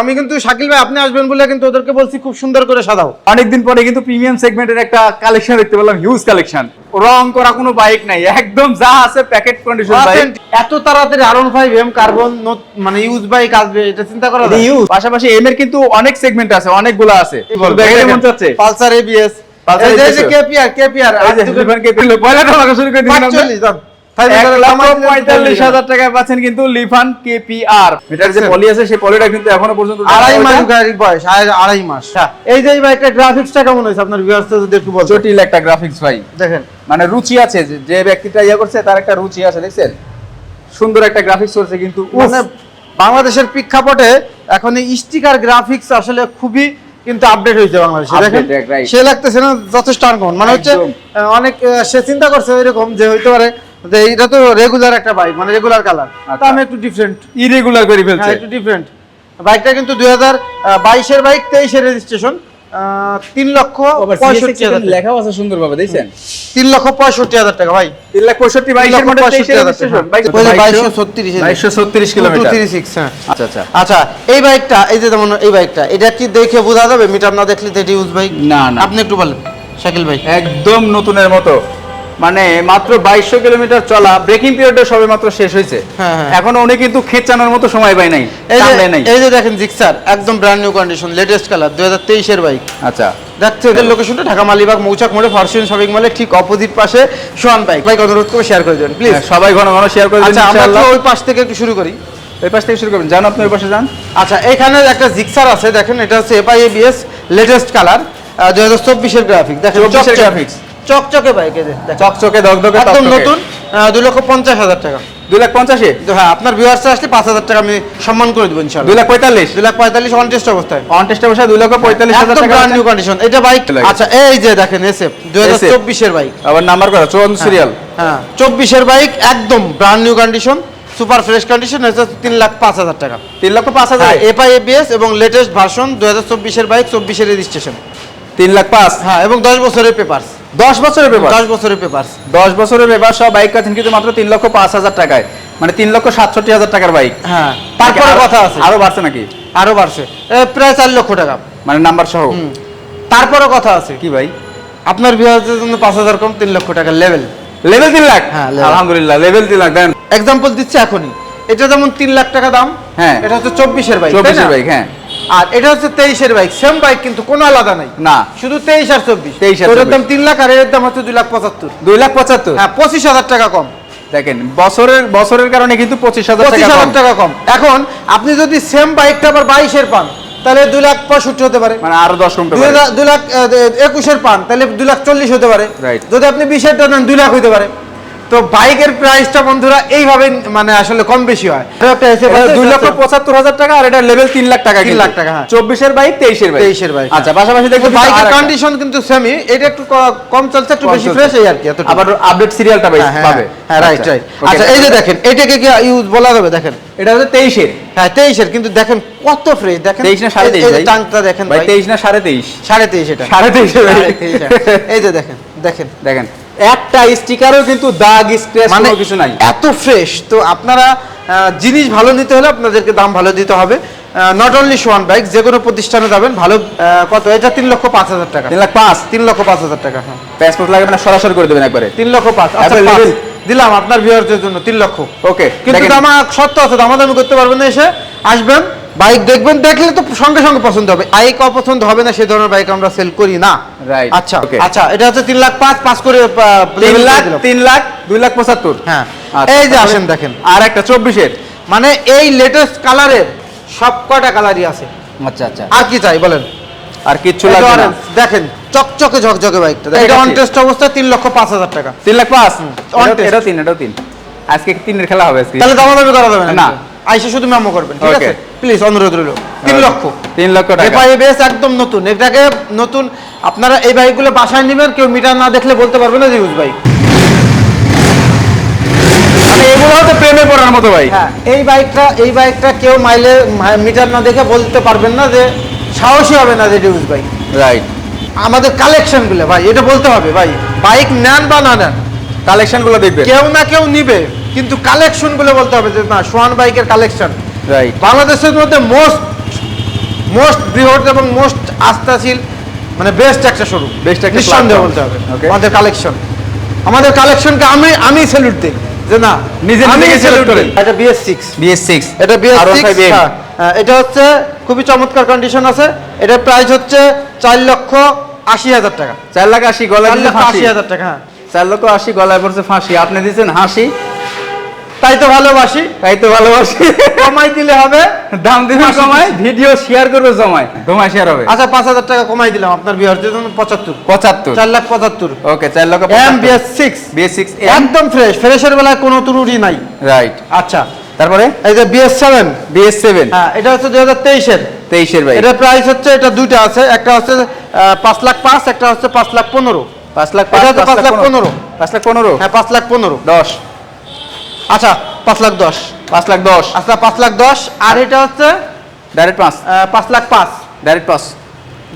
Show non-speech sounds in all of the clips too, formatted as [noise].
আমি কিন্তু শাকিল ভাই আপনি আসবেন বলে কিন্তু ওদেরকে বলছি খুব সুন্দর করে সাজাও। অনেকদিন পরে কিন্তু প্রিমিয়াম সেগমেন্টের একটা কালেকশন দেখতে পেলাম হিউজ কালেকশন রং করা কোনো বাইক নাই একদম যা আছে প্যাকেট কন্ডিশন বাইক এত তাড়াতাড়ি R one five M carbon মানে ইউজ বাইক আসবে এটা চিন্তা করা পাশাপাশি এম এর কিন্তু অনেক সেগমেন্ট আছে অনেকগুলো আছে। পালসার এবিএস Pulsar এই যে ABS কেপিআর কেপিআর এই যে লিভান কে দিল পয়লাটা লাগা শুরু করে দিলাম। আমরা। 45 দাম এক লক্ষ পঁয়তাল্লিশ হাজার টাকায় পাচ্ছেন কিন্তু লিফান কেপিআর এটার যে পলি আছে সেই পলিটা কিন্তু এখনও পর্যন্ত আড়াই মাস গাড়ির বয়স আড়াই- আড়াই মাস। এই যে এই বাইকটা গ্রাফিক্সটা কেমন হয়েছে? আপনার ভিউয়ার্স যদি একটু বলতে জটিল একটা গ্রাফিক্স ভাই। দেখেন। মানে রুচি আছে যে- ব্যক্তিটা ইয়ে করছে তার একটা রুচি আছে দেখছেন? সুন্দর একটা গ্রাফিক্স করছে কিন্তু মানে বাংলাদেশের প্রেক্ষাপটে এখন এই স্টিকার গ্রাফিক্স আসলে খুবই কিন্তু আপডেট হয়েছে বাংলাদেশে দেখেন? সে লাগতেছে না যথেষ্ট আনকমন। মানে হচ্ছে অনেক সে চিন্তা করছে এরকম যে হইতে পারে যে এটা তো রেগুলার একটা বাইক মানে রেগুলার কালার তা। আমি একটু ডিফারেন্ট ইরেগুলার করে হ্যাঁ একটু ডিফারেন্ট বাইকটা কিন্তু দুই হাজার বাইশের বাইক তেইশের রেজিস্ট্রেশন তিন লক্ষ পঁয়ষট্টি হাজার। লেখাও আছে সুন্দরভাবে দেখছেন? তিন লক্ষ পঁয়ষট্টি হাজার টাকা ভাই। তিন লাখ পঁয়ষট্টি 2200 2236 বাইশশো ছত্রিশ কিলোমিটার। 236 হ্যাঁ আচ্ছা আচ্ছা। আচ্ছা এই বাইকটা এই যে যেমন এই বাইকটা এটা কি দেখে বোঝা যাবে? মিটার না দেখলে তো এটা ইউজ বাইক না, না। আপনি একটু বলেন। শাকিল ভাই। একদম নতুনের মতো। মানে মাত্র বাইশশো কিলোমিটার চলা ব্রেকিং পিরিয়ডটা সবে মাত্র শেষ হয়েছে। হ্যাঁ, হ্যাঁ। উনি কিন্তু খেচানোর মতো সময় পায় নাই এই যে দেখেন জিক্সার একদম brand new condition latest colour দুই হাজার তেইশের বাইক আচ্ছা। দেখছে এদের লোকেশনটা ঢাকা মালিবাগ মৌচাক মোড়ে ফরচুন শপিং মলে ঠিক অপোজিট পাশে সোহান বাইক বাইক অনুরোধ করে শেয়ার করে দেবেন প্লিজ সবাই ঘন ঘন শেয়ার করে আচ্ছা আমরা ওই পাশ থেকে একটু শুরু করি। ওই পাশ থেকে শুরু করবেন। যান আপনি ওই পাশে যান। আচ্ছা এখানে একটা জিক্সার আছে দেখেন এটা হচ্ছে এফআই এবিএস লেটেস্ট কালার দুই হাজার চব্বিশের গ্রাফিক দেখেন 24 এর চকচকে- বাইক এই যে চকচকে দগদগে একদম নতুন দুই লক্ষ পঞ্চাশ হাজার টাকা। দুই লাখ পঞ্চাশে? হ্যাঁ আপনার ভিউয়ার্সে আসলে পাঁচ হাজার টাকা আমি সম্মান করে দেবো দুই লাখ পঁয়তাল্লিশ? দুই লাখ পঁয়তাল্লিশ অন টেস্ট অবস্থায়। অন টেস্টে বসে দুই লক্ষ পঁয়তাল্লিশ হাজার টাকা ব্র্যান্ড নিউ কন্ডিশন এটা বাইক আচ্ছা এই যে দেখেন এসএফ দুই হাজার চব্বিশের বাইক আবার নাম্বার করা সিরিয়াল হ্যাঁ চব্বিশের বাইক একদম brand new condition super fresh condition হচ্ছে তিন লাখ পাঁচ হাজার টাকা। তিন লক্ষ পাঁচ হাজার? হ্যাঁ এফআই এবিএস এবং লেটেস্ট ভার্সন দুই হাজার চব্বিশের বাইক চব্বিশের রেজিস্ট্রেশন তিন লাখ পাঁচ? হ্যাঁ এবং দশ বছরের পেপার দশ বছরের পেপার দশ বছরের পেপার দশ বছরের পেপার সব বাইক আছেন কিন্তু মাত্র তিন লক্ষ পাঁচ হাজার টাকায়। মানে তিন লক্ষ সাতষট্টি হাজার টাকার বাইক হ্যাঁ। তারপরে কথা আছে। আরও বাড়ছে নাকি? আরও বাড়ছে। প্রায় চার লক্ষ টাকা। মানে নাম্বার সহ? তারপরে কথা আছে। কি ভাই? আপনার বিবাহের জন্য পাঁচ হাজার কম তিন লক্ষ টাকা লেভেল লেভেল তিন লাখ? হ্যাঁ, আলহামদুলিল্লাহ লেভেল তিন লাখ দেন। এক্সাম্পল দিচ্ছে এখনই। এটা যেমন তিন লাখ টাকা দাম হ্যাঁ। এটা হচ্ছে চব্বিশের বাইক চব্বিশের বাইক হ্যাঁ। আর এটা হচ্ছে তেইশের বাইক সেম বাইক কিন্তু কোনো আলাদা নাই। না। শুধু তেইশ আর চব্বিশ। 23 আর দাম তিন লাখ আর এর দাম হচ্ছে দুই লাখ পঁচাত্তর। দুই লাখ পঁচাত্তর? হ্যাঁ পঁচিশ হাজার টাকা কম। দেখেন বছরের বছরের কারণে কিন্তু পঁচিশ হাজার পঁচিশ টাকা হাজার কম। টাকা কম। এখন আপনি যদি সেম বাইকটা আবার বাইশের পান তাহলে দুই লাখ পঁয়ষট্টি হতে পারে। মানে আরও দশ কমতে দুই লাখ- একুশের পান তাহলে দুই লাখ চল্লিশ হতে পারে. যদি আপনি বিশেরটা নেন দুই লাখ হতে পারে। তো বাইকের প্রাইসটা বন্ধুরা এইভাবে মানে আসলে কম বেশি হয়। দুই লক্ষ আচ্ছা, পঁচাত্তর হাজার টাকা আর এটা লেভেল তিন লাখ টাকা তিন লাখ টাকা, হ্যাঁ। চব্বিশের বাইক তেইশের বাইক। 23 এর বাইক, আচ্ছা পাশাপাশি দেখব বাইকের কন্ডিশন কিন্তু সেমি এটা একটু কম চলছে একটু বেশি ফ্রেশ এই আর কি আবার আপডেট সিরিয়ালটা হ্যাঁ, হ্যাঁ, পাবে। হ্যাঁ রাইট রাইট আচ্ছা। এই যে দেখেন এটাকে কি ইউজ বলা যাবে দেখেন। এটা হচ্ছে তেইশের। হ্যাঁ তেইশের কিন্তু দেখেন কত ফ্রেশ দেখেন তেইশ না সাড়ে তেইশ টাংটা দেখেন তেইশ না সাড়ে তেইশ? সাড়ে তেইশ এটা। সাড়ে তেইশের তেইশ, হ্যাঁ। এই যে দেখেন দেখেন। দেখেন। একটা স্টিকারও কিন্তু দাগ স্ক্র্যাচ মানে কোনো কিছু নাই। এত ফ্রেশ তো আপনারা জিনিস ভালো নিতে হলে আপনাদেরকে দাম ভালো দিতে হবে। নট অনলি সোয়ান বাইক যে কোনো প্রতিষ্ঠানে যাবেন ভালো কত? এটা তিন লক্ষ পাঁচ হাজার টাকা। তিন লাখ পাঁচ? তিন লক্ষ পাঁচ হাজার টাকা হ্যাঁ। পাসপোর্ট লাগবে না? সরাসরি করে দেবেন একবারে? তিন লক্ষ পাঁচ। আচ্ছা? দিলাম আপনার ভিউয়ারদের জন্য তিন লক্ষ। ওকে কিন্তু দামা সত্য আছে দামাদামি করতে পারবেন না এসে। আসবেন বাইক দেখবেন দেখলে তো সঙ্গে সঙ্গে পছন্দ হবে। বাইক অপছন্দ হবে না সেই ধরনের বাইক আমরা সেল করি না। Right, আচ্ছা. আচ্ছা এটা হচ্ছে তিন লাখ পাঁচ পাঁচ করে তিন লাখ তিন লাখ দুই লাখ পঁচাত্তর। হ্যাঁ। আচ্ছা, এই যে আসেন দেখেন। আর একটা চব্বিশের। মানে এই লেটেস্ট কালারের সব কয়টা কালারই আছে। আচ্ছা আচ্ছা। আর কি চাই বলেন? আর কিচ্ছু যে লাগবে না দেখেন চকচকে ঝকঝকে বাইকটা। এটা। অন টেস্ট অবস্থায় তিন লক্ষ পাঁচ হাজার টাকা। তিন লাখ পাঁচ? on এটাও- test। এটাও তিন এটাও তিন। আজকে তিনের খেলা হবে আজকে? তাহলে দামাদামি করা যাবে না। আইসে শুধু মেমো করবেন ঠিক আছে. প্লিজ অনুরোধ রইল। তিন লক্ষ। তিন লক্ষ টাকা। এফআইবিএস একদম নতুন। এটাকে নতুন আপনারা এই বাইকগুলো বাসায় নেবেন কেউ মিটার না দেখলে বলতে পারবে না যে ইউজ বাইক এগুলো প্রেমে পড়ার মতো ভাই। হ্যাঁ এই বাইকটা এই বাইকটা কেউ মাইলে মিটার না দেখে বলতে পারবেন না যে সাহসী হবে না যে ইউজ বাইক রাইট আমাদের কালেকশনগুলো ভাই এটা বলতে হবে ভাই। বাইক নেন বা না নেন কালেকশনগুলো দেখবেন। কেউ না কেউ নিবে কিন্তু কালেকশনগুলো বলতে হবে যে না সোহান বাইকের কালেকশন। রাইট বাংলাদেশের মধ্যে মোস্ট মোস্ট বৃহৎ এবং মোস্ট আস্থাশীল মানে বেস্ট একটা শোরুম Best একটা নিঃসন্দেহে বলতে হবে। আমাদের কালেকশন আমাদের কালেকশনকে আমি আমি স্যালুট দিই। যে না নিজে salute salute করেন। এটা বিএস সিক্স বিএস সিক্স এটা বিএস সিক্স এটা হচ্ছে খুবই চমৎকার কন্ডিশন আছে। এটার প্রাইস হচ্ছে চার লক্ষ আশি হাজার টাকা। চার লাখ আশি গলায় আশি হাজার টাকা হ্যাঁ। চার লক্ষ আশি গলায় পড়ছে ফাঁসি। আপনি দিচ্ছেন হাসি। তাই তো ভালোবাসি। তাই তো ভালোবাসি। কমাই দিলে হবে। দাম দিবেন ফাঁসি কমায় ভিডিও শেয়ার করবে জমায় তোমায় শেয়ার হবে। আচ্ছা পাঁচ হাজার টাকা কমাই দিলাম। আপনার বিহারদের জন্য পঁচাত্তর। পঁচাত্তর। চার লাখ পঁচাত্তর। ওকে চার লক্ষ M BS six BS six একদম ফ্রেশ ফ্রেশের বেলায় কোনো ত্রুটি নাই। রাইট আচ্ছা। তারপরে? এই যে বিএস সেভেন বিএস সেভেন হ্যাঁ এটা হচ্ছে দুই হাজার তেইশের। তেইশের ভাই। এটার প্রাইস হচ্ছে এটা দুইটা আছে। একটা হচ্ছে পাঁচ লাখ পাঁচ একটা হচ্ছে পাঁচ লাখ পনেরো। পাঁচ লাখ এটা পাঁচ লাখ পনেরো। পাঁচ লাখ পনেরো? হ্যাঁ পাঁচ লাখ পনেরো। দশ। আচ্ছা পাঁচ লাখ দশ। পাঁচ লাখ দশ। আচ্ছা পাঁচ লাখ দশ আর এটা হচ্ছে? ডাইরেক্ট পাঁচ। পাঁচ লাখ পাঁচ। ডাইরেক্ট পাঁচ।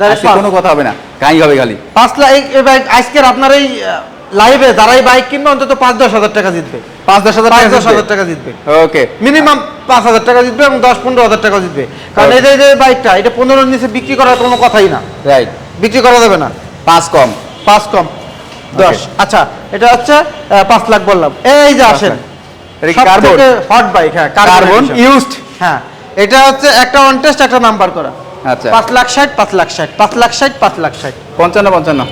পাঁচ। কোনো কথা হবে না। গাই হবে খালি। পাঁচ লাখ আজকের আপনার এই লাইভে যারা এই বাইক কিনবে অন্তত পাঁচ দশ হাজার টাকা জিতবে। পাঁচ দশ হাজার পাঁচ দশ হাজার টাকা জিতবে। ওকে মিনিমাম পাঁচ হাজার টাকা জিতবে এবং দশ পনেরো হাজার টাকা জিতবে। কারণ এই যে বাইকটা এটা পনেরোর নিচে বিক্রি করার কোনো কথাই না। রাইট বিক্রি করা যাবে না। পাঁচ কম। পাঁচ কম। দশ। আচ্ছা এটা হচ্ছে পাঁচ লাখ বললাম। এই যে আসেন। কার্বন হট বাইক হ্যাঁ কার্বন ইউজড হ্যাঁ এটা হচ্ছে একটা অন টেস্ট একটা নাম্বার করা। আচ্ছা। পাঁচ লাখ ষাট পাঁচ লাখ ষাট পাঁচ লাখ ষাট পাঁচ লাখ ষাট। পঞ্চান্ন পঞ্চান্ন।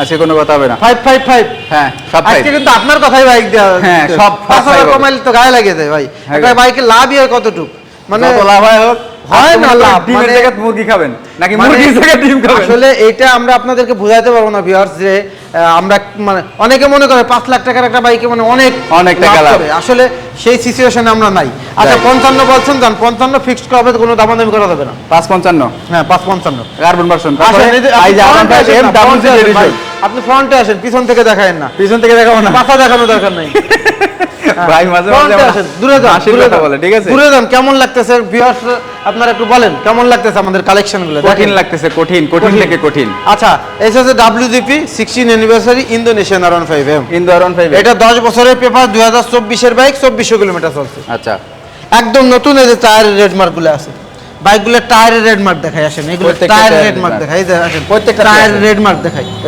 আজকে কোনো কথা হবে না। ফাইভ ফাইভ ফাইভ হ্যাঁ সব আজকে কিন্তু আপনার কথাই বাইক দেওয়া হ্যাঁ, সব পাঁচ হাজার কমাইলে তো গায়ে লাগে যায় ভাই। হ্যাঁ, একটা। বাইকের লাভই আর কতটুকু? মানে লাভ হয় হোক হয় না লাভ, ডিমের মানে- জায়গায় মুরগি খাবেন? নাকি মানে মুরগির জায়গায় ডিম খাবেন? আসলে এটা আমরা আপনাদেরকে বোঝাতে পারব না ভিউয়ার্স যে আমরা মানে অনেকে মনে করে পাঁচ লাখ টাকার একটা বাইকে মানে অনেক অনেক টাকা। করে। আসলে সেই সিচুয়েশনে আমরা নাই। আচ্ছা পঞ্চান্ন বলছেন যান পঞ্চান্ন ফিক্সড হবে কোনো দামাদামি করা যাবে না। পাঁচ পঞ্চান্ন? হ্যাঁ পাঁচ পঞ্চান্ন। কার্বন ভার্সন আপনি ফ্রন্টে আসেন পিছন থেকে দেখায়েন না। পিছন থেকে দেখাবো না। মাথা দেখানো দরকার নেই। [laughs] [laughs] ভাই মাঝে মাঝে আসেন দূরে যান দূরে কথা বলে ঠিক আছে? দূরে যান কেমন লাগতেছে? ভিউয়ার্স আপনারা একটু বলেন কেমন লাগতেছে আমাদের কঠিন লাগতেছে কঠিন কঠিন থেকে কঠিন। আচ্ছা এই হচ্ছে অ্যানিভার্সারি ইন্দোনেশিয়ান এম ফাইভ এটা দশ বছরের পেপার দুই হাজার চব্বিশের বাইক চব্বিশশো কিলোমিটার চলছে। আচ্ছা। একদম নতুন এই যে টায়ারের রেড মার্কগুলো আছে। বাইকগুলোর টায়ারের রেড মার্ক দেখাই আসেন। এগুলো টায়ারের টায়ারের রেড মার্ক দেখাই আসেন। প্রত্যেকটা টায়ারের টায়ারের। রেড মার্ক দেখাই কিন্তু।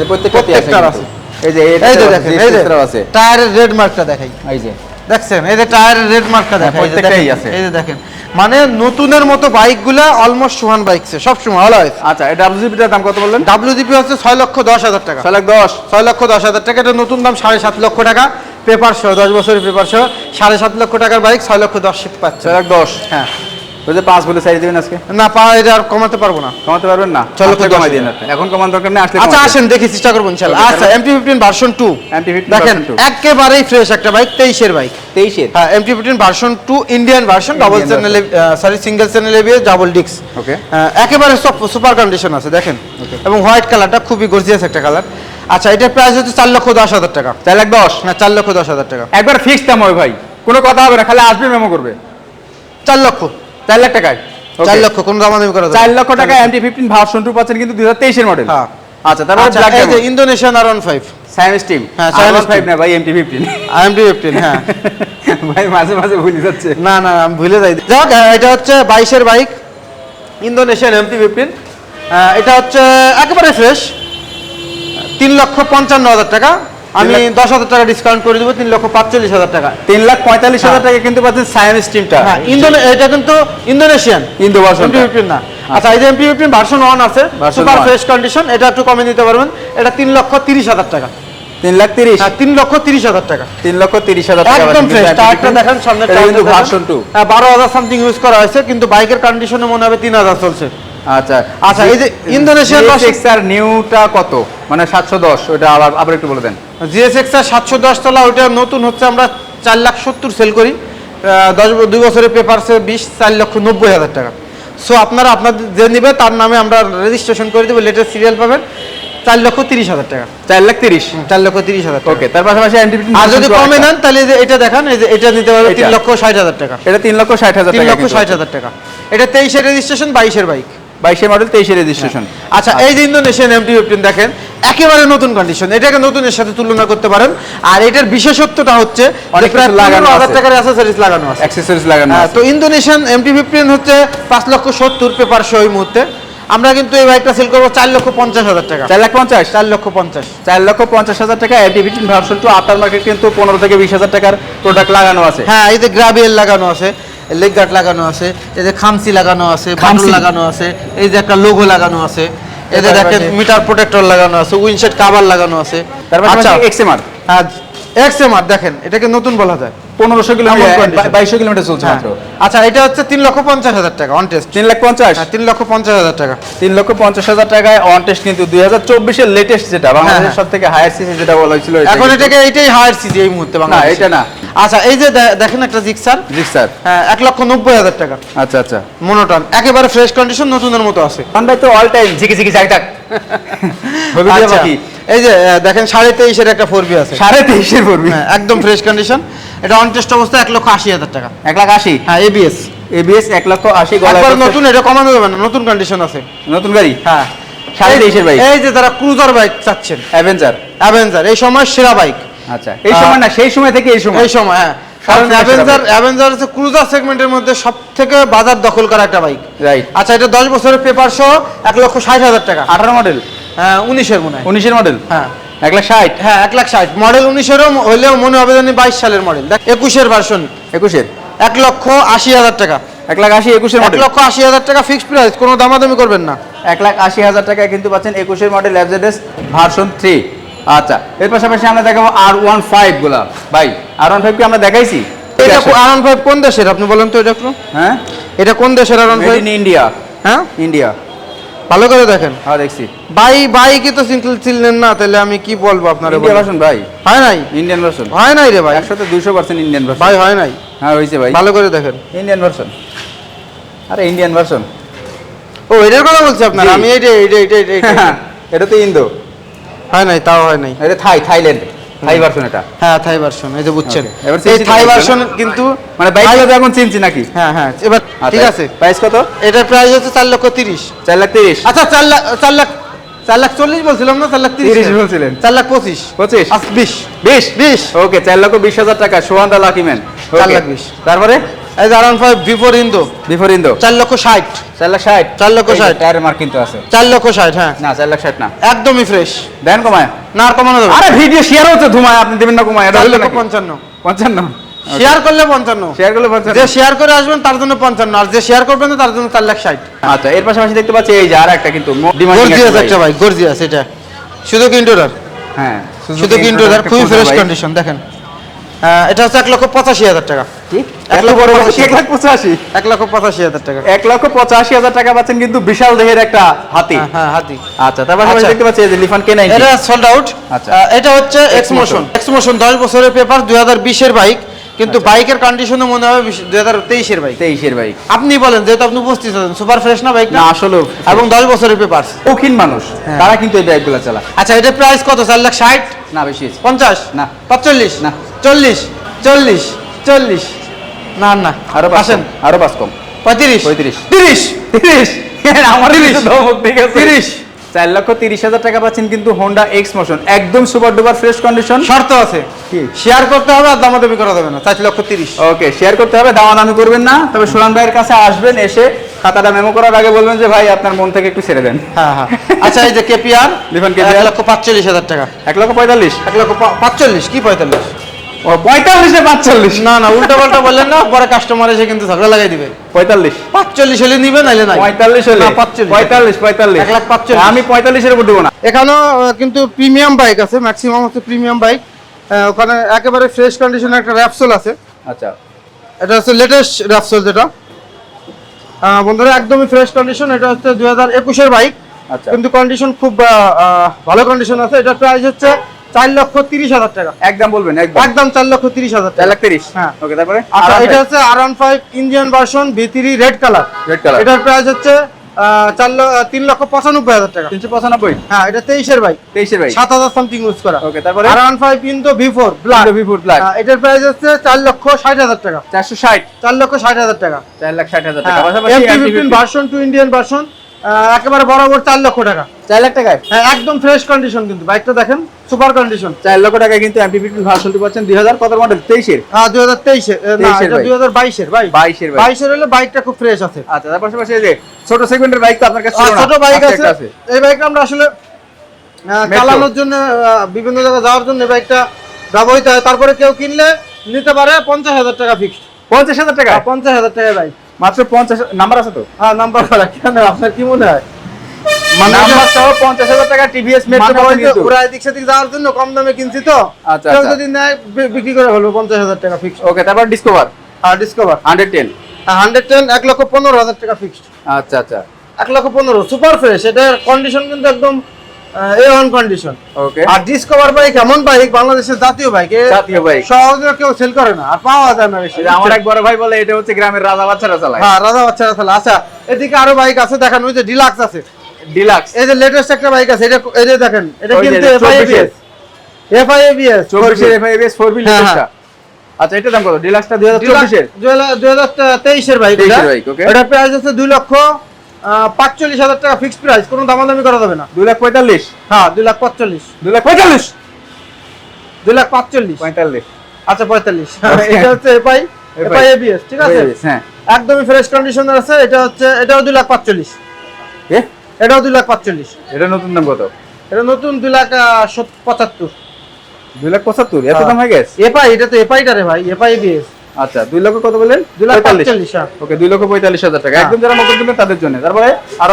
আছে। এই যে এই যে এটাতেও আছে, দেখেন এই যে এটাতেও আছে। টায়ারের রেড মার্কটা দেখাই। এই যে। দেখছেন? এই যে টায়ারের রেড মার্কটা হ্যাঁ, দেখাই। এই যে প্রত্যেকটাই আছে। এই যে দেখেন। মানে নতুনের মতো বাইকগুলা অলমোস্ট সোহান বাইকছে সবসময় অলওয়েজ আচ্ছা এটা ডাব্লিউজিপিটার দাম কত বললেন? ডাব্লিউজিপি হচ্ছে ছয় লক্ষ দশ হাজার টাকা। ছয় লাখ দশ। ছয় লক্ষ দশ হাজার টাকা। এটা নতুন দাম সাড়ে সাত লক্ষ টাকা। পেপার সহ দশ বছরের পেপার সহ সাড়ে সাত লক্ষ টাকার বাইক ছয় লক্ষ দশ পাচ্ছে। ছয় লাখ দশ। হ্যাঁ। পাঁচ বলে সাইজ দেবেন আজকে? না পা এটা আর কমাতে পারব না। কমাতে পারবেন না? আসলে দশ কমাই দিন এখন কমান দরকার নেই আসলে আচ্ছা আসেন দেখি চেষ্টা করব আচ্ছা MT fifteen version two MT-15 দেখেন একেবারেই ফ্রেশ একটা বাইক তেইশের বাইক তেইশের? হ্যাঁ MT fifteen version two Indian version double চ্যানেলে সরি সিঙ্গেল চ্যানেলে ডাবল ডিক্স ওকে একেবারে সব সুপার কন্ডিশন আছে দেখেন। এবং হোয়াইট কালারটা খুবই গর্জিয়াস একটা কালার আচ্ছা এটার প্রাইস হচ্ছে চার লক্ষ দশ হাজার টাকা। চার লাখ দশ? না চার লক্ষ দশ হাজার টাকা। একবার ফিক্সড দাম ভাই। কোনো কথা হবে না খালি আসবে মেমো করবে। চার লক্ষ। চার লাখ টাকায়। চার লক্ষ কোনো দামাদামি করা চার লক্ষ টাকা এমটি ফিফটিন ভার্সন টু পাচ্ছেন কিন্তু দুই হাজার তেইশের মডেল হ্যাঁ। আচ্ছা তারপরে Indonesian R one five science team হ্যাঁ, সায়েন্স ফাইভ না ভাই এমটি ফিফটিন আইএমডি ফিফটিন হ্যাঁ। [laughs] ভাই মাঝে মাঝে ভুলে যাচ্ছে। না না আমি ভুলে যাই। যাক এটা হচ্ছে বাইশের বাইক ইন্দোনেশিয়ান এমটি ফিফটিন এটা হচ্ছে একেবারে ফ্রেশ তিন লক্ষ পঞ্চান্ন হাজার টাকা। আমি দশ হাজার টাকা ডিসকাউন্ট করে দেবো তিন লক্ষ পাঁচচল্লিশ হাজার টাকা। তিন লাখ পঁয়তাল্লিশ হাজার টাকা কিন্তু পাচ্ছেন সায়েন্স টিমটা হ্যাঁ এটা কিন্তু ইন্দোনেশিয়ান। ইন্দো ভার্সন না। আচ্ছা। এই যে এমপি ফিফটিন ভার্সন ওয়ান আছে সুপার ফ্রেশ কন্ডিশন এটা একটু কমে নিতে পারবেন। এটা তিন লক্ষ তিরিশ হাজার টাকা। তিন লাখ তিরিশ? হ্যাঁ তিন লক্ষ তিরিশ হাজার টাকা। তিন লক্ষ তিরিশ হাজার টাকা একদম ফ্রেশ টায়ারটা দেখেন সামনে ভার্সন টু বারো হাজার সামথিং ইউজ করা হয়েছে কিন্তু বাইকের কন্ডিশনে মনে হবে তিন হাজার চলছে। আচ্ছা আচ্ছা, এই যে ইন্দোনেশিয়ার পাশে- এক্স আর নিউটা কত মানে সাতশো দশ ওটা আবার আবার একটু বলে দেন জিএসএক্স আর সাতশো দশ তলা ওইটা নতুন হচ্ছে আমরা চার লাখ সত্তর সেল করি আহ, দশ ব- দুই বছরের পেপারসে বিশ চার লক্ষ নব্বই হাজার টাকা সো আপনারা আপনাদের যে নেবে তার নামে আমরা রেজিস্ট্রেশন করে দেবো লেটেস্ট সিরিয়াল পাবেন চার লক্ষ তিরিশ হাজার টাকা চার লাখ তিরিশ চার লক্ষ তিরিশ হাজার ওকে তার পাশাপাশি আর যদি কমে নেন তাহলে যে এটা দেখান যে এটা নিতে পারবে তিন লক্ষ ষাট হাজার টাকা এটা তিন লক্ষ ষাট হাজার তিন টাকা লক্ষ ষাট হাজার টাকা এটা তেইশের রেজিস্ট্রেশন বাইশের বাইক বাইশের মডেল তেইশের রেজিস্ট্রেশন আচ্ছা এই যে ইন্দোনেশিয়ান এমটি ফিফটিন দেখেন একেবারে নতুন কন্ডিশন এটাকে নতুনের সাথে তুলনা করতে পারেন। আর এটার বিশেষত্বটা হচ্ছে অনেক লাগানো হাজার টাকার অ্যাসেসরিজ লাগানো আছে। অ্যাক্সেসরিজ লাগানো হ্যাঁ, তো ইন্দোনেশিয়ান এমটি ফিফটিন হচ্ছে পাঁচ লক্ষ সত্তর পেপার সহ এই মুহূর্তে। আমরা কিন্তু এই বাইকটা সেল করব চার লক্ষ পঞ্চাশ হাজার টাকা। চার লাখ পঞ্চাশ? চার লক্ষ পঞ্চাশ। চার লক্ষ পঞ্চাশ হাজার টাকা এডিভিটিন ভার্সন টু আফটার মার্কেট কিন্তু পনেরো থেকে বিশ হাজার টাকার প্রোডাক্ট লাগানো আছে। হ্যাঁ এই যে গ্রাবিয়েল লাগানো আছে। লেগ গার্ড লাগানো আছে এই যে খামসি লাগানো আছে বাটন লাগানো আছে এই যে একটা লোগো লাগানো আছে এদের তারপরে দেখেন মিটার প্রোটেক্টর লাগানো আছে উইনশেড কাভার লাগানো আছে। তারপর আচ্ছা এক্সএমআর হ্যাঁ এক্সএমআর দেখেন এটাকে নতুন বলা যায়। পনেরোশো কিলোমিটার condition। বাইশশো কিলোমিটার চলছে হ্যাঁ। মাত্র। আচ্ছা এটা হচ্ছে তিন লক্ষ পঞ্চাশ হাজার টাকা অন টেস্ট তিন লাখ পঞ্চাশ? তিন লক্ষ পঞ্চাশ হাজার টাকা। তিন লক্ষ পঞ্চাশ হাজার টাকায় অন টেস্ট কিন্তু দুই হাজার চব্বিশের লেটেস্ট যেটা বাংলাদেশের হ্যাঁ। সব থেকে হায়ার সিসি যেটা বলা হয়েছিল এখন এটাকে এইটাই হায়ার সিজি এই মুহূর্তে না বাংলাদেশে। এটা না। আচ্ছা এই যে দেখেন একটা জিক্সার। জি স্যার হ্যাঁ এক লক্ষ নব্বই হাজার টাকা। আচ্ছা আচ্ছা। মনোটন একেবারে ফ্রেশ কন্ডিশন নতুনের মতো আছে। ভাই তো অল টাইম ঝিকি ঝিকি থাক হলুদিয়া আচ্ছা, এই যে দেখেন সাড়ে তেইশের একটা ফোর বি আছে। সাড়ে তেইশের পড়বি হ্যাঁ, একদম ফ্রেশ কন্ডিশন এটা অন টেস্ট অবস্থা এক লক্ষ আশি হাজার টাকা। এক লাখ আশি? হ্যাঁ এবিএস এবিএস এক লক্ষ আশি একবার নতুন এটা কমানো যাবে না নতুন কন্ডিশন আছে। নতুন গাড়ি? হ্যাঁ। সাড়ে তেইশের বাইক এই যে তারা ক্রুজার বাইক চাচ্ছেন। অ্যাভেঞ্জার অ্যাভেঞ্জার এই সময় সেরা বাইক আচ্ছা এই সময় না সেই সময় থেকে এই সময়? এই সময় হ্যাঁ। কারণ অ্যাভেঞ্জার অ্যাভেঞ্জার হচ্ছে ক্রুজার সেগমেন্টের মধ্যে সব থেকে বাজার দখল করা একটা বাইক রাইট আচ্ছা এটা দশ বছরের পেপার সহ এক লক্ষ ষাট হাজার টাকা। আঠারো মডেল হ্যাঁ উনিশের মনে হয়। উনিশের মডেল হ্যাঁ। এক লাখ ষাট? হ্যাঁ এক লাখ ষাট। মডেল উনিশেরও হলেও মনে হবে জানি বাইশ সালের মডেল দেখ একুশের ভার্সন একুশের? এক লক্ষ আশি হাজার টাকা। এক লাখ আশি একুশের এক লক্ষ আশি হাজার টাকা ফিক্সড প্রাইস কোনো দামাদামি করবেন না। এক লাখ আশি হাজার টাকায় কিন্তু পাচ্ছেন একুশের মডেল ভার্সন থ্রি আচ্ছা এর পাশাপাশি আমরা দেখাবো আর ওয়ান ফাইভগুলা। ভাই আর ওয়ান ফাইভ কি আমরা দেখাইছি? এটা আরন ফাইভ কোন দেশের? আপনি বলেন তো এটা হ্যাঁ? এটা কোন দেশের R one made five India হ্যাঁ? ইন্ডিয়া ভালো করে দেখেন। হ্যাঁ দেখছি। বাই বাইকই তো সিঙ্গেল ছিলেন না? তাহলে আমি কি বলব আপনার ইন্ডিয়া ভার্সন ভাই। হয় নাই? ইন্ডিয়ান ভার্সন হয় নাই রে ভাই। একশোতে দুশো পার্সেন্ট ইন্ডিয়ান ভার্সন ভাই হয় নাই। হ্যাঁ হয়েছে ভাই। ভালো করে দেখেন। ইন্ডিয়ান ভার্সন আরে ইন্ডিয়ান ভার্সন ও এটার কথা বলছি আপনার। আমি এইটা এইটা এইটা। [laughs] এটা তো ইন্দো হয় নাই তাও হয় নাই। এটা থাই থাইল্যান্ড থাই ভার্সন এটা? হ্যাঁ থাই ভার্সন এই যে বুঝছেন। এবার এই থাই ভার্সন কিন্তু মানে বাইকটা তো এখন চিনছি নাকি? হ্যাঁ হ্যাঁ এবার ঠিক আছে। প্রাইস কত? এটার প্রাইস হচ্ছে চার লক্ষ তিরিশ। চার লাখ তিরিশ। আচ্ছা চার লাখ চার লাখ চার লাখ চল্লিশ বলছিলাম না? চার লাখ তিরিশ। 30 বলছিলেন। চার লাখ পঁচিশ। পঁচিশ? আচ্ছা, বিশ। বিশ? বিশ। ওকে চার লক্ষ বিশ হাজার টাকা সোহান দা লাকি ম্যান। চার লাখ বিশ। তারপরে? এই যে R one five before Indo. Before Indo. চার লক্ষ ষাট। চার লাখ ষাট? চার লক্ষ ষাট। টায়ারের মার্ক কিন্তু আছে। চার লক্ষ ষাট হ্যাঁ। না চার লাখ ষাট না। একদমই ফ্রেশ দেন কমায়। না আর কমানো যাবে আরে ভিডিও শেয়ার হচ্ছে ধুমায় আপনি দেবেন না কমায়। এটা হলো পঞ্চান্ন। পঞ্চান্ন? শেয়ার করলে পঞ্চান্ন। শেয়ার করলে পঞ্চান্ন। যে শেয়ার করে আসবেন তার জন্য পঞ্চান্ন। আর যে শেয়ার করবেন তার জন্য চার লাখ ষাট। আচ্ছা এর পাশাপাশি দেখতে পাচ্ছি এই যে আর একটা কিন্তু গর্জিয়াস একটা। বাইক গর্জিয়াস এটা। শুধু কিন্টোরার হ্যাঁ শুধু খুবই ফ্রেশ কন্ডিশন দেখেন। এটা হচ্ছে এক লক্ষ পঁচাশি হাজার টাকা। এক এক লক্ষ লক্ষ পঁচাশি। এক লাখ পঁচাশি? এক লক্ষ পঁচাশি হাজার টাকা। এক লক্ষ পঁচাশি হাজার টাকা পাচ্ছেন কিন্তু বিশাল দেহের একটা হাতি। হ্যাঁ, হ্যাঁ হাতি। আচ্ছা তার পাশাপাশি আচ্ছা। দেখতে পাচ্ছি যে লিফান কে এটা সোল্ড আউট আচ্ছা। এটা হচ্ছে এক্সমোশন এক্সমোশন দশ বছরের পেপার দুই হাজার বিশের বাইক কিন্তু আচ্ছা। বাইকের কন্ডিশনও মনে হবে দুই হাজার তেইশের বাইক তেইশের বাইক আপনি বলেন যেহেতু আপনি উপস্থিত আছেন সুপার ফ্রেশ না বাইক না আসলে এবং দশ বছরের পেপার শৌখিন মানুষ। হ্যাঁ। তারা কিন্তু এই বাইকগুলো চালায়। আচ্ছা এটা প্রাইস কত? চার লাখ ষাট? না বেশি পঞ্চাশ? না। পাঁচচল্লিশ? না। চল্লিশ চল্লিশ চল্লিশ। না না আরও আসেন। আরও পাঁচ কম। পঁয়ত্রিশ। পঁয়ত্রিশ। তিরিশ। তিরিশ। আমার তিরিশ। তিরিশ। চার লক্ষ তিরিশ হাজার টাকা পাচ্ছেন কিন্তু হোন্ডা এক্স মোশন একদম সুপার ডুপার ফ্রেশ কন্ডিশন শর্ত আছে। কি? শেয়ার করতে হবে আর দামাদামি করা যাবে না। চার লক্ষ তিরিশ। ওকে শেয়ার করতে হবে দামা দামি করবেন না। তবে সোনান ভাইয়ের কাছে আসবেন এসে খাতাটা মেমো করার আগে বলবেন যে ভাই আপনার মন থেকে একটু ছেড়ে দেন। হ্যাঁ হ্যাঁ। আচ্ছা এই যে [laughs] কেপিআর লিফান এক লক্ষ পাঁচচল্লিশ হাজার টাকা। এক লক্ষ পঁয়তাল্লিশ। এক লক্ষ পাঁচচল্লিশ কি পঁয়তাল্লিশ? পঁয়তাল্লিশে পাঁচচল্লিশ। না না উল্টা পাল্টা বললেন না পরে কাস্টমার এসে কিন্তু ঝগড়া লাগাই দিবে। পঁয়তাল্লিশ। পাঁচচল্লিশ হলে নিবে নাইলে নাই। পঁয়তাল্লিশ হলে। না, পঁয়তাল্লিশ পঁয়তাল্লিশ। এক লাখ পাঁচচল্লিশ। আমি পঁয়তাল্লিশের উপর দেবো না। এখানেও কিন্তু প্রিমিয়াম বাইক আছে ম্যাক্সিমাম হচ্ছে প্রিমিয়াম বাইক ওখানে একেবারে ফ্রেশ কন্ডিশনে একটা র্যাপসোল আছে। আচ্ছা। এটা হচ্ছে লেটেস্ট র্যাপসোল যেটা। বন্ধুরা একদমই ফ্রেশ কন্ডিশন এটা হচ্ছে দুই হাজার একুশের বাইক আচ্ছা। কিন্তু কন্ডিশন খুব ভালো কন্ডিশন আছে। এটার প্রাইস হচ্ছে চার লক্ষ তিরিশ হাজার টাকা। একদম বলবেন একদম। চার লক্ষ তিরিশ হাজার চার লাখ তিরিশ? হ্যাঁ। ওকে তারপরে? আচ্ছা এটা হচ্ছে R one five Indian version V three red colour red colour এটার প্রাইস হচ্ছে চার তিন লক্ষ পঁচানব্বই হাজার টাকা। তিনশো পঁচানব্বই? হ্যাঁ এটা তেইশের বাইক তেইশের ভাই সাত হাজার সামথিং ইউজ করা। ওকে তারপরে? R one five Indo V four black before black এটার প্রাইস হচ্ছে চার লক্ষ ষাট হাজার টাকা। চারশো ষাট? চার লক্ষ ষাট হাজার টাকা। চার লাখ ষাট হাজার টাকা। ভার্সন টু ইন্ডিয়ান ভার্সন একেবারে বরাবর চার লক্ষ টাকা। চার লাখ টাকায়? হ্যাঁ একদম ফ্রেশ কন্ডিশন কিন্তু। বাইকটা দেখেন সুপার কন্ডিশন চার লক্ষ টাকায় কিন্তু এমপি এমপিভি ভার্সনটি পাচ্ছেন দুই হাজার কত মডেল তেইশের? হ্যাঁ দুই হাজার তেইশে না 23 এর বাইক। দুই হাজার বাইশের ভাই। বাইশের বাইশের হলে বাইকটা খুব ফ্রেশ আছে। আচ্ছা তার পাশাপাশি এই যে ছোট সেগমেন্টের বাইক তো আপনার কাছে? ছোট বাইক আছে। এই বাইকটা আমরা আসলে চালানোর জন্য বিভিন্ন জায়গায় যাওয়ার জন্য এই বাইকটা ব্যবহৃত হয়। তারপরে কেউ কিনলে নিতে পারে পঞ্চাশ হাজার টাকা ফিক্সড পঞ্চাশ হাজার টাকা পঞ্চাশ হাজার টাকা বাইক। মাত্র পঞ্চাশ নাম্বার আছে তো? হ্যাঁ নাম্বার করা। কেন? আপনার কি মনে হয়? নাম্বার সহ পঞ্চাশ হাজার টাকা টিভিএস মেট্রো মানে পাবেন ওই যে কিন্তু ওরা এদিক সেদিক যাওয়ার জন্য কম দামে কিনছি তো। আচ্ছা, আচ্ছা। যদি নেয় বিক্রি করে ফেলব পঞ্চাশ হাজার টাকা ফিক্সড ওকে তারপর ডিসকভার আর Discover hundred ten hundred ten এক লক্ষ পনেরো হাজার টাকা ফিক্সড আচ্ছা আচ্ছা। এক লক্ষ পনেরো সুপার ফ্রেশ এটার কন্ডিশন কিন্তু একদম এ ওয়ান কন্ডিশন ওকে আর ডিসকভার বাইক এমন বাইক বাংলাদেশের জাতীয় বাইক জাতীয় বাইক সহজে কেউ সেল করে না আর পাওয়া যায় না বেশি। আমার এক বড় ভাই বলে এটা হচ্ছে গ্রামের রাজা বাচ্চারা চালায়। হ্যাঁ রাজা বাচ্চারা তাহলে আচ্ছা এদিকে আরও বাইক আছে দেখেন ওই যে ডিলাক্স আছে। ডিলাক্স এই যে লেটেস্ট একটা বাইক আছে এটা এই যে দেখেন এটা কিন্তু FI 24 ABS FI ABS four বিল। আচ্ছা এটা দাম কত? ডিলাক্সটা দুই হাজার চব্বিশের? দুই হাজার তেইশের বাইক 23 এটা। এর okay। এটা প্রাইস আছে দুই লক্ষ আহ, পাঁচচল্লিশ হাজার টাকা ফিক্সড প্রাইস কোনো দামাদামি করা যাবে না। দুই লাখ পঁয়তাল্লিশ। হ্যাঁ দুই লাখ পাঁচচল্লিশ দুই লাখ পঁয়তাল্লিশ। দুই লাখ পাঁচচল্লিশ পঁয়তাল্লিশ। আচ্ছা পঁয়তাল্লিশ। এটা হচ্ছে FI এফআই। এবিএস ঠিক আছে? হ্যাঁ। একদমই ফ্রেশ কন্ডিশনের আছে এটা হচ্ছে এটাও দুই লাখ পাঁচচল্লিশ এ? এটাও দুই লাখ পাঁচচল্লিশ এটা নতুন দাম কত? এটা নতুন দুই লাখ পঁচাত্তর। দুই লাখ পঁচাত্তর এত হ্যাঁ। দাম হয়ে গেছে? এফআই এটা তো এফআইটা রে ভাই এফআই এবিএস আচ্ছা দুই লক্ষ কত দুই লাখ পঁয়তাল্লিশ। হ্যাঁ। ওকে দুই লক্ষ পঁয়তাল্লিশ হাজার টাকা। হ্যাঁ। একদম যারা তাদের জন্য। তারপরে আর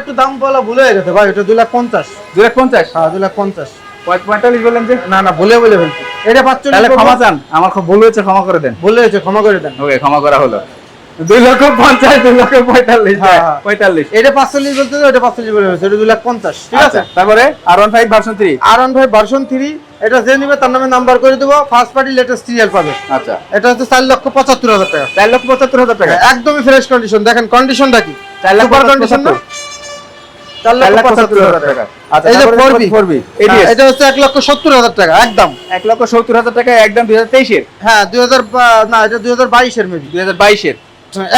একটু দাম বলা ভুলে গেছে ভাই এটা দুই লাখ পঞ্চাশ। দুই লাখ পঞ্চাশ? হ্যাঁ দুই লাখ পঞ্চাশ। পঁয়তাল্লিশ বললেন যে? না না ভুলে ফেলছি। এটা পাঁচচল্লিশ তাহলে ক্ষমা চান। আমার খুব ভুল হয়েছে ক্ষমা করে দেন। ভুলে হয়েছে ক্ষমা করে দেন। ওকে ক্ষমা করা হলো। দুই লক্ষ পঞ্চাশ দুই লক্ষ পঁয়তাল্লিশ। হ্যাঁ। পঁয়তাল্লিশ। এটা পাঁচচল্লিশ বলতে এটা পাঁচচল্লিশ বলে ফেলছে এটা দুই লাখ পঞ্চাশ ঠিক আছে? আচ্ছা তারপরে R one five version three R one five version three এটা যে নিবে তার নামে নাম্বার করে দেবো ফার্স্ট পার্টি লেটেস্ট সিরিয়াল পাবে। আচ্ছা। এটা হচ্ছে চার লক্ষ পঁচাত্তর হাজার টাকা। চার লক্ষ পঁচাত্তর হাজার টাকা? একদমই ফ্রেশ কন্ডিশন দেখেন কন্ডিশনটা কি? চার লাখ কন্ডিশন না? আচ্ছা এটা হচ্ছে এক লক্ষ সত্তর হাজার টাকা একদম। এক লক্ষ সত্তর হাজার টাকা একদম দুই হাজার তেইশের? হ্যাঁ দুই হাজার না এটা দুই হাজার বাইশের মেবি দুই হাজার বাইশের।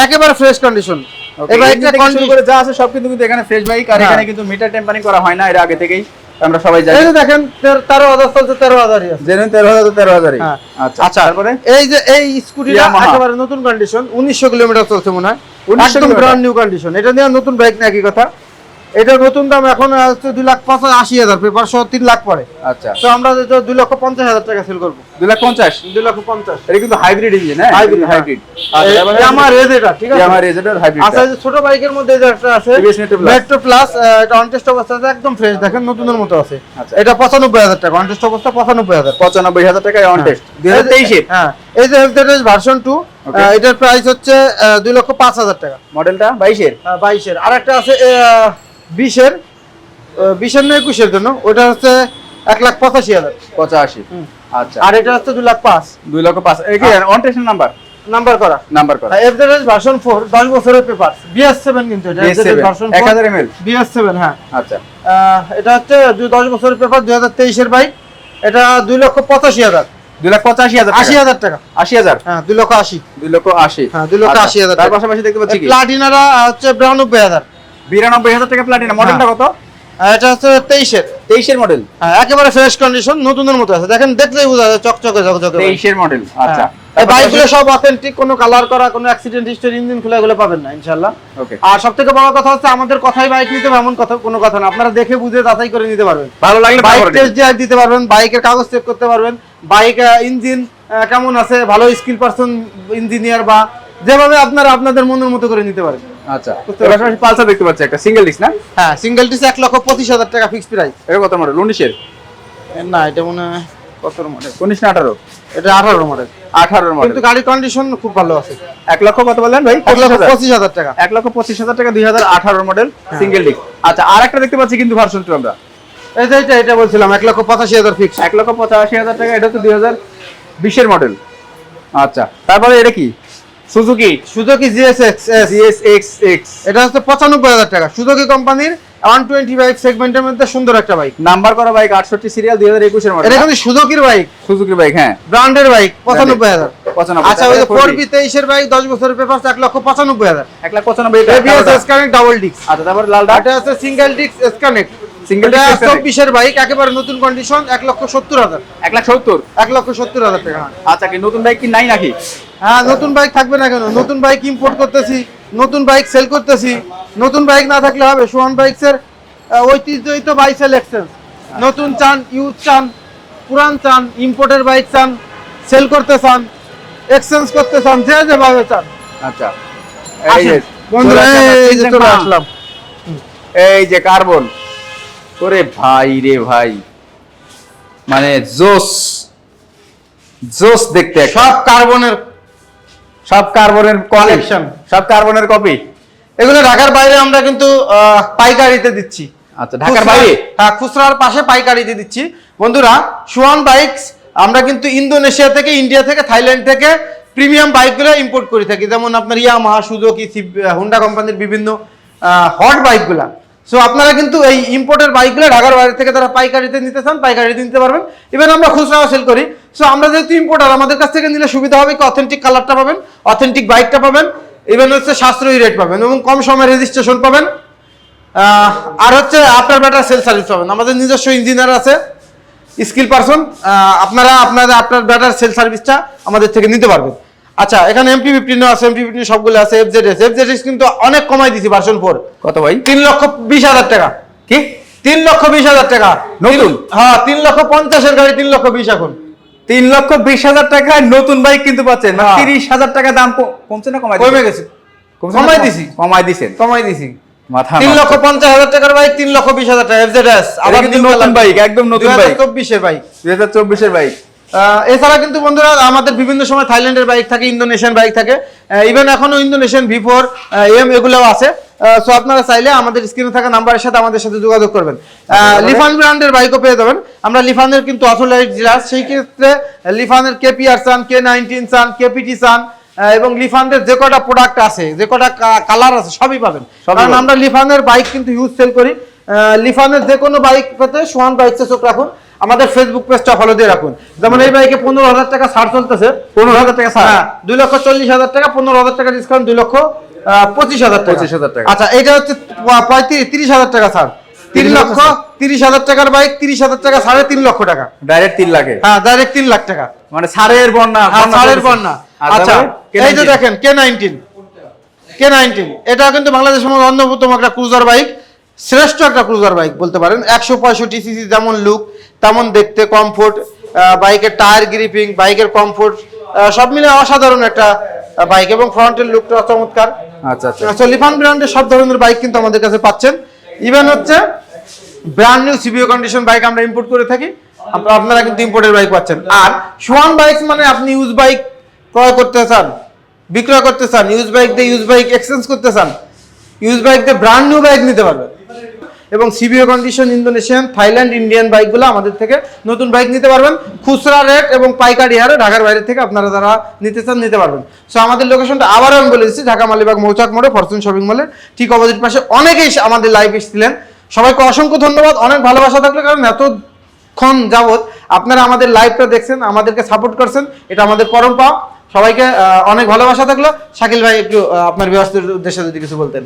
একেবারে ফ্রেশ কন্ডিশন এবার শুরু করে যা আছে সব কিন্তু এখানে ফ্রেশ বাইক আর হ্যাঁ। এখানে কিন্তু মিটার টেম্পারিং করা হয় না এর আগে থেকেই। আমরা সবাই জানি। দেখেন তেরো হাজার চলছে তেরো হাজারই জেনুইন তেরো হাজার তো তেরো হাজারই। হ্যাঁ। আচ্ছা আচ্ছা তারপরে? এই যে এই স্কুটিটা। একেবারে নতুন কন্ডিশন উনিশশো কিলোমিটার চলছে মনে হয়। 1900 একদম ব্র্যান্ড নিউ কন্ডিশন এটা নিয়ে নতুন বাইক না একই কথা। এটা নতুন দাম এখন হচ্ছে দুই লাখ পঞ্চাশ আশি হাজার পেপার সহ তিন লাখ পরে আচ্ছা। তো আমরা দুই লক্ষ পঞ্চাশ হাজার টাকা সেল করব। দুই লাখ পঞ্চাশ? দুই লক্ষ পঞ্চাশ। এটা কিন্তু হাইব্রিড ইঞ্জিন হ্যাঁ? হাইব্রিড আমার রেজ এটা ঠিক আছে? আমার রেজেন্টার হাইব্রিড আচ্ছা ছোট বাইকের মধ্যে যে একটা আছে TVS Metro Plus। Metro Plus এটা অনটেস্ট অবস্থা আছে একদম ফ্রেশ দেখেন নতুনের মতো আছে। আচ্ছা। এটা পঁচানব্বই হাজার টাকা অনটেস্ট অবস্থা পঁচানব্বই হাজার। পঁচানব্বই হাজার টাকায় অন দুই হাজার হ্যাঁ। এই যে হেলথ ভার্সন টু এটার প্রাইস হচ্ছে দুই লক্ষ পাঁচ হাজার টাকা। মডেলটা বাইশের? বাইশের। আর একটা আছে বিশের বিশের না একুশের জন্য ওটা হচ্ছে এক লাখ পঁচাশি হাজার। পঁচাশি। আচ্ছা। আর এটা হচ্ছে দুই লাখ পাঁচ। দুই লক্ষ পাঁচ। অন নাম্বার নাম্বার করা। নাম্বার করা। ভার্সন দশ বছরের পেপার কিন্তু এটা BS7, ভার্সন হ্যাঁ। আচ্ছা। এটা হচ্ছে দুই দশ বছরের পেপার বাইক। এটা দুই লক্ষ পঁচাশি হাজার। দুই লাখ পঁচাশি হাজার আশি হাজার টাকা। আশি হাজার? হ্যাঁ দুই লক্ষ আশি। দুই লক্ষ আশি। হ্যাঁ, দুই লক্ষ আচ্ছা, আশি হাজার তার পাশাপাশি দেখতে পাচ্ছি কি? প্লাটিনারা হচ্ছে বিরানব্বই হাজার। বিরানব্বই হাজার টাকা প্লাটিনা মডেলটা কত? এটা হচ্ছে তেইশের। তেইশের মডেল হ্যাঁ একেবারে ফ্রেশ কন্ডিশন নতুনের মতো আছে। দেখেন দেখলেই বোঝা যায় চকচকে চকচকে তেইশের মডেল আচ্ছা। হ্যাঁ। বাইকগুলো সব অথেন্টিক কোনো কালার করা কোনো অ্যাক্সিডেন্ট হিস্টোরি ইঞ্জিন খোলা এগুলো পাবেন না ইনশাল্লাহ আর সব থেকে বড় কথা হচ্ছে আমাদের কথাই বাইক নিতে হবে এমন কথা কোনো কথা না। আপনারা দেখে বুঝে যাচাই করে নিতে পারবেন। ভালো লাগলে বাইক টেস্ট ড্রাইভ দিতে পারবেন বাইকের কাগজ চেক করতে পারবেন। বাইক ইঞ্জিন কেমন আছে ভালো স্কিল পারসন ইঞ্জিনিয়ার বা যেভাবে আপনারা আপনাদের মনের মতো করে নিতে পারেন। আচ্ছা। পাশাপাশি পালসার দেখতে পাচ্ছি একটা সিঙ্গেল ডিস্ক না? হ্যাঁ সিঙ্গেল টিস এক লক্ষ পঁচিশ হাজার টাকা ফিক্স প্রাইস এটা কত মডেল উনিশের? না এটা মনে হয় কত মডেল উনিশ না আঠারো? এটা আঠারো মডেল আঠারোর মডেল কিন্তু গাড়ির কন্ডিশন খুব ভালো আছে। এক লক্ষ কত বললেন ভাই? এক লক্ষ পঁচিশ হাজার টাকা। এক লক্ষ পঁচিশ হাজার টাকা দুই হাজার আঠারোর মডেল সিঙ্গেল ডিস্ক আচ্ছা আর একটা দেখতে পাচ্ছি কিন্তু ভার্সন টু আমরা। এটা এটা বলছিলাম এক লক্ষ পঁচাশি হাজার ফিক্স এক লক্ষ পঁচাশি হাজার টাকা এটা হচ্ছে দুই হাজার বিশের মডেল আচ্ছা তারপরে এটা কি? Suzuki Suzuki GSX GS X X এটা হচ্ছে পঁচানব্বই হাজার টাকা। সুজুকি কোম্পানির ওয়ান টোয়েন্টি ফাইভ সেগমেন্টের মধ্যে সুন্দর একটা বাইক নাম্বার করা বাইক আটষট্টি সিরিয়াল দুই হাজার একুশের মডেল। এটা কিন্তু সুজুকির বাইক সুজুকি বাইক হ্যাঁ। ব্র্যান্ডের বাইক পঁচানব্বই হাজার। আচ্ছা ওই ফোর বি তেইশের বাইক দশ বছরের পেপার এক লক্ষ পঁচানব্বই হাজার। এক লাখ পঁচানব্বই। এসকানেক্ট ডাবল ডিস্ক আচ্ছা তারপরে লালটা এটা আছে সিঙ্গেল ডিস্ক এসকানেক্ট সিঙ্গেল চব্বিশের বাইক একেবারে নতুন কন্ডিশন এক লক্ষ সত্তর হাজার। এক লাখ সত্তর? এক লক্ষ সত্তর হাজার টাকা। আচ্ছা কি নতুন বাইক কি নাই নাকি? হ্যাঁ নতুন বাইক থাকবে না কেন? নতুন বাইক ইম্পোর্ট করতেছি নতুন বাইক সেল করতেছি। নতুন বাইক না থাকলে হবে সোহান বাইকসের ঐতিহ্যই তো বাই সেল এক্সচেঞ্জ নতুন চান ইউজ চান পুরান চান ইম্পোর্টের বাইক চান সেল করতে চান এক্সচেঞ্জ করতে চান যে যেভাবে চান। আচ্ছা। এই যে বন্ধুরা চলে আসলাম। এই যে চলে আসলাম। এই যে কার্বন। ওরে ভাই রে ভাই। মানে জোস জোস দেখতে সব কার্বনের সব কার্বনের। কালেকশন সব কার্বনের কপি এগুলো ঢাকার বাইরে আমরা কিন্তু পাইকারিতে দিচ্ছি। আচ্ছা ঢাকার বাইরে? হ্যাঁ খুচরার পাশে পাইকারিতে দিচ্ছি। বন্ধুরা সুয়ান বাইকস আমরা কিন্তু ইন্দোনেশিয়া থেকে ইন্ডিয়া থেকে থাইল্যান্ড থেকে প্রিমিয়াম বাইকগুলো ইম্পোর্ট করে থাকি। যেমন আপনার ইয়ামাহা সুজুকি হুন্ডা কোম্পানির বিভিন্ন হট বাইকগুলা সো আপনারা কিন্তু এই ইম্পোর্টের বাইকগুলো ঢাকার বাইরে থেকে তারা পাইকারিতে নিতে চান, পাইকারিতে নিতে পারবেন। ইভেন আমরা খুচরাও সেল করি। সো আমরা যেহেতু ইম্পোর্টার আমাদের কাছ থেকে নিলে সুবিধা হবে কি অথেন্টিক কালারটা পাবেন অথেন্টিক বাইকটা পাবেন ইভেন হচ্ছে সাশ্রয়ী রেট পাবেন এবং কম সময় রেজিস্ট্রেশন পাবেন। আর হচ্ছে আপনার ব্যাটার সেল সার্ভিস পাবেন। আমাদের নিজস্ব ইঞ্জিনিয়ার আছে স্কিল পারসন আপনারা আপনাদের, আপনার ব্যাটার সেল সার্ভিসটা আমাদের থেকে নিতে পারবেন। আচ্ছা এখানে এমপি ফিফটিনও আছে এমপি ফিফটিন সবগুলো আছে এফজেড এস এফজেড এস কিন্তু অনেক কমাই দিছি ভার্সন ফোর কত ভাই? তিন লক্ষ বিশ হাজার টাকা। কি? তিন লক্ষ বিশ হাজার টাকা। নতুন? হ্যাঁ তিন লক্ষ পঞ্চাশের গাড়ি তিন লক্ষ বিশ এখন। তিন লক্ষ বিশ হাজার টাকায় নতুন বাইক কিন্তু পাচ্ছেন? হ্যাঁ। তিরিশ হাজার টাকা দাম কমছে না কমাই কমে গেছে। কমাই কম- দিছি। কমাই দিছেন? কমাই দিছি। মাথা তিন লক্ষ পঞ্চাশ হাজার টাকার বাইক তিন লক্ষ বিশ হাজার টাকা এফজেড এস এটা কিন্তু নতুন বাইক, একদম নতুন বাইক। চব্বিশের বাইক দুই হাজার চব্বিশের বাইক এছাড়া কিন্তু বন্ধুরা আমাদের বিভিন্ন সময় থাইল্যান্ডের বাইক থাকে ইন্দোনেশিয়ান বাইক থাকে। ইভেন এখনও ইন্দোনেশিয়ান ভি ফোর এম এগুলোও আছে। সো আপনারা চাইলে আমাদের স্ক্রিনে থাকা নাম্বারের সাথে আমাদের সাথে যোগাযোগ করবেন। লিফান ব্র্যান্ডের বাইকও পেয়ে যাবেন। আমরা লিফানের কিন্তু অথোরাইজ ডিলার সেই ক্ষেত্রে লিফানের কেপিআর চান কে নাইনটিন চান কেপিটি আহ, এবং লিফানদের যে কটা প্রোডাক্ট আছে যে কটা কালার আছে সবই পাবেন। কারণ আমরা লিফানের বাইক কিন্তু ইউজ সেল করি। লিফানের যে কোনো বাইক পেতে সোহান বাইকসে চোখ রাখুন। আমাদের ফেসবুক পেজটা ফলো দিয়ে রাখুন। যেমন এই বাইকে পনেরো হাজার টাকা ছাড় চলতেছে। পনেরো হাজার টাকা ছাড়? হ্যাঁ দুই লক্ষ চল্লিশ হাজার টাকা পনেরো হাজার টাকা ডিসকাউন্ট দুই লক্ষ পঁচিশ হাজার টাকা। 25,000 টাকা। আচ্ছা এটা হচ্ছে পঁয়ত্রিশ তিরিশ হাজার টাকা ছাড়। তিন লক্ষ তিরিশ হাজার টাকার বাইক তিরিশ হাজার টাকা সাড়ে তিন লক্ষ টাকা। ডাইরেক্ট তিন লাখে? হ্যাঁ ডাইরেক্ট তিন লাখ টাকা। মানে সারের বন্যা হ্যাঁ, বন্যা আচ্ছা এই যে দেখেন কে নাইনটিন কে নাইনটিন এটা কিন্তু বাংলাদেশের মধ্যে অন্যতম একটা ক্রুজার বাইক শ্রেষ্ঠ একটা ক্রুজার বাইক বলতে পারেন। একশো পঁয়ষট্টি সিসি যেমন লুক তেমন দেখতে কমফোর্ট বাইকের টায়ার গ্রিপিং বাইকের কমফোর্ট সব মিলে অসাধারণ একটা বাইক এবং ফ্রন্টের লুকটা চমৎকার। আচ্ছা আচ্ছা। লিফান ব্র্যান্ডের সব ধরনের বাইক কিন্তু আমাদের কাছে পাচ্ছেন। ইভেন হচ্ছে brand new CBU condition bike আমরা ইম্পোর্ট করে থাকি। আপনারা কিন্তু ইম্পোর্টের বাইক পাচ্ছেন। আর সোয়ান বাইক মানে আপনি ইউজ বাইক ক্রয় করতে চান বিক্রয় করতে চান ইউজ বাইক দিয়ে ইউজ বাইক এক্সচেঞ্জ করতে চান ইউজ বাইক দিয়ে ব্র্যান্ড নিউ বাইক নিতে পারবেন। এবং CBU condition Indonesian Thailand Indian বাইকগুলো আমাদের থেকে নতুন বাইক নিতে পারবেন। খুচরা রেট এবং পাইকারি হারে ঢাকার বাইরে থেকে আপনারা যারা নিতে চান নিতে পারবেন। সো আমাদের লোকেশনটা আবারও আমি বলে দিচ্ছি, ঢাকা মালিবাগ মৌচাক মোড়ে ফরচুন শপিং মলের ঠিক অপোজিট পাশে অনেকেই আমাদের লাইভ এসেছিলেন। সবাইকে অসংখ্য ধন্যবাদ, অনেক ভালোবাসা থাকলে, কারণ এতক্ষণ যাবৎ আপনারা আমাদের লাইভটা দেখছেন, আমাদেরকে সাপোর্ট করছেন, এটা আমাদের পরম পাওয়া সবাইকে অনেক ভালোবাসা থাকল। শাকিল ভাই, একটু আপনার ব্যবস্থার উদ্দেশ্যে যদি কিছু বলতেন।